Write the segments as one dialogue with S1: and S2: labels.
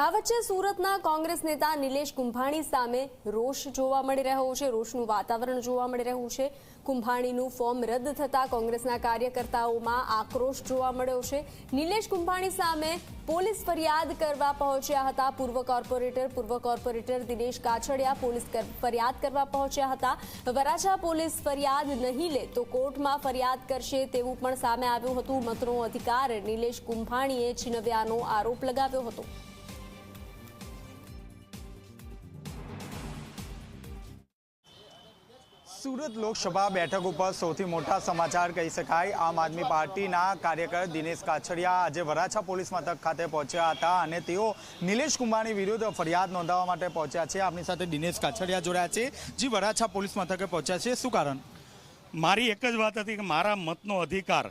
S1: આ વચ્ચે સુરતના કોંગ્રેસ નેતા નિલેશ કુંભાણી સામે રોષ જોવા મળી રહ્યો છે, રોષનું વાતાવરણ જોવા મળી રહ્યું છે. કુંભાણીનું ફોર્મ રદ થતા કોંગ્રેસના કાર્યકર્તાઓમાં આક્રોશ જોવા મળ્યો છે. નિલેશ કુંભાણી સામે પોલીસ ફરિયાદ કરવા પહોંચ્યા હતા. પૂર્વ કોર્પોરેટર પૂર્વ કોર્પોરેટર દિનેશ કાછડિયા પોલીસ ફરિયાદ કરવા પહોંચ્યા હતા. વરાછા પોલીસ ફરિયાદ નહીં લે તો કોર્ટમાં ફરિયાદ કરશે તેવું પણ સામે આવ્યું હતું. મતનો અધિકાર નિલેશ કુંભાણીએ છીનવ્યાનો આરોપ લગાવ્યો હતો.
S2: સુરત લોકસભા બેઠક ઉપર સૌથી મોટા સમાચાર કહી શકાય. આમ આદમી પાર્ટીના કાર્યકર દિનેશ કાછડિયા આજે વરાછા પોલીસ મથક ખાતે પહોંચ્યા હતા અને તેઓ નિલેશ કુમારની વિરુદ્ધ ફરિયાદ નોંધાવવા માટે પહોંચ્યા છે. આપની સાથે દિનેશ કાછડિયા જોડાયા છે, જે વરાછા પોલીસ મથકે પહોંચ્યા છે. શું કારણ?
S3: મારી એક જ વાત હતી કે મારા મતનો અધિકાર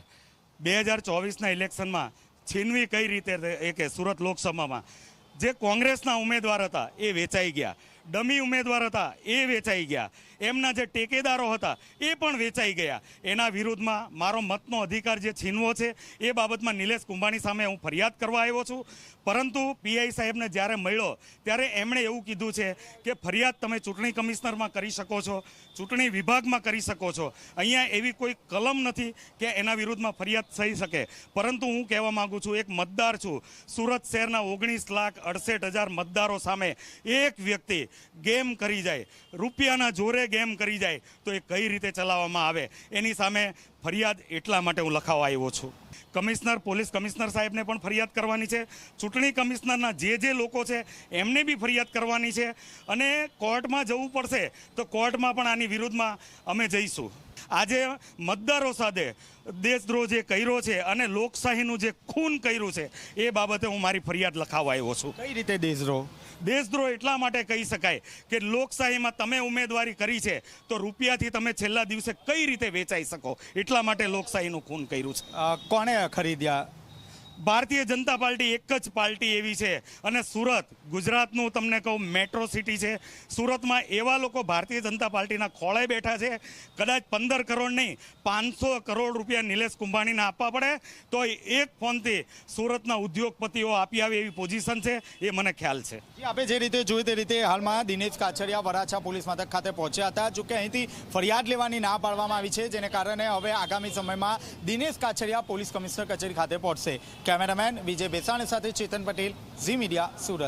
S3: બે હજાર ચોવીસના ઇલેક્શનમાં છીનવી કઈ રીતે એ કે સુરત લોકસભામાં? જે કોંગ્રેસના ઉમેદવાર હતા એ વેચાઈ ગયા. ડમી ઉમેદવાર હતા, એ વેચાઈ ગયા. એમના જે ટેકેદારો હતા, એ પણ વેચાઈ ગયા. એના વિરુદ્ધમાં મારો મતનો અધિકાર જે છીનવો છે, એ બાબતમાં નિલેશ કુંભાણી સામે હું ફરિયાદ કરવા આવ્યો છું. પરંતુ પીઆઈ સાહેબને જ્યારે મળ્યો, ત્યારે એમણે એવું કીધું છે કે, ફરિયાદ તમે ચૂંટણી કમિશનરમાં કરી શકો છો, ચૂંટણી વિભાગમાં કરી શકો છો. અહીંયા એવી કોઈ કલમ નથી કે એના વિરુદ્ધમાં ફરિયાદ થઈ શકે. પરંતુ હું કહેવા માગું છું, એક મતદાર છું. સુરત શહેરના ઓગણીસ લાખ અડસઠ હજાર મતદારો સામે એક વ્યક્તિ ગેમ કરી જાય. રૂપિયાના જોરે ગેમ કરી જાય. તો એ કઈ રીતે ચલાવવામાં આવે? એની સામે ફરિયાદ એટલા માટે હું લખાવવા આવ્યો છું. કમિશનર પોલીસ કમિશનર સાહેબને પણ ફરિયાદ કરવાની છે. ચૂંટણી કમિશનરના જે જે લોકો છે એમને બી ફરિયાદ કરવાની છે. અને કોર્ટમાં જવું પડશે તો કોર્ટમાં પણ આની વિરુદ્ધમાં અમે જઈશું. આજે મતદારો સાથે દેશદ્રોહ જે કર્યો છે અને લોકશાહીનું જે ખૂન કર્યું છે એ બાબતે હું મારી ફરિયાદ લખાવવા આવ્યો છું.
S2: કઈ રીતે દેશદ્રોહ?
S3: દેશદ્રોહ એટલા માટે કહી શકાય કે લોકશાહીમાં તમે ઉમેદવારી કરી છે તો રૂપિયાથી તમે છેલ્લા દિવસે કઈ રીતે વેચાઈ શકો? એટલા માટે લોકશાહીનું ખૂન કર્યું છે.
S2: કોણે ખરીદ્યા
S3: ભારતીય જનતા પાર્ટી એક જ પાર્ટી એવી છે અને સુરત, ગુજરાતનું તમને કહું મેટ્રો સિટી છે. સુરતમાં એવા લોકો ભારતીય જનતા પાર્ટીના ખોળે બેઠા છે. કદાચ પંદર કરોડ નહીં, પાંચસો કરોડ રૂપિયા નિલેશ કુંભાણીને આપવા પડે, તો એક ફોનથી સુરતના ઉદ્યોગપતિઓ આપી આવે એવી પોઝિશન છે, એ મને ખ્યાલ છે.
S2: આપણે જે રીતે જોયું તે રીતે હાલમાં દિનેશ કાછડિયા વરાછા પોલીસ મથક ખાતે પહોંચ્યા હતા જોકે અહીંથી ફરિયાદ લેવાની ના પાડવામાં આવી છે, જેને કારણે હવે આગામી સમયમાં દિનેશ કાછડિયા પોલીસ કમિશનર કચેરી ખાતે પહોંચશે. કેમેરામેન વિજય બેસાણી સાથે ચેતન પટેલ ઝી મીડિયા સુરત.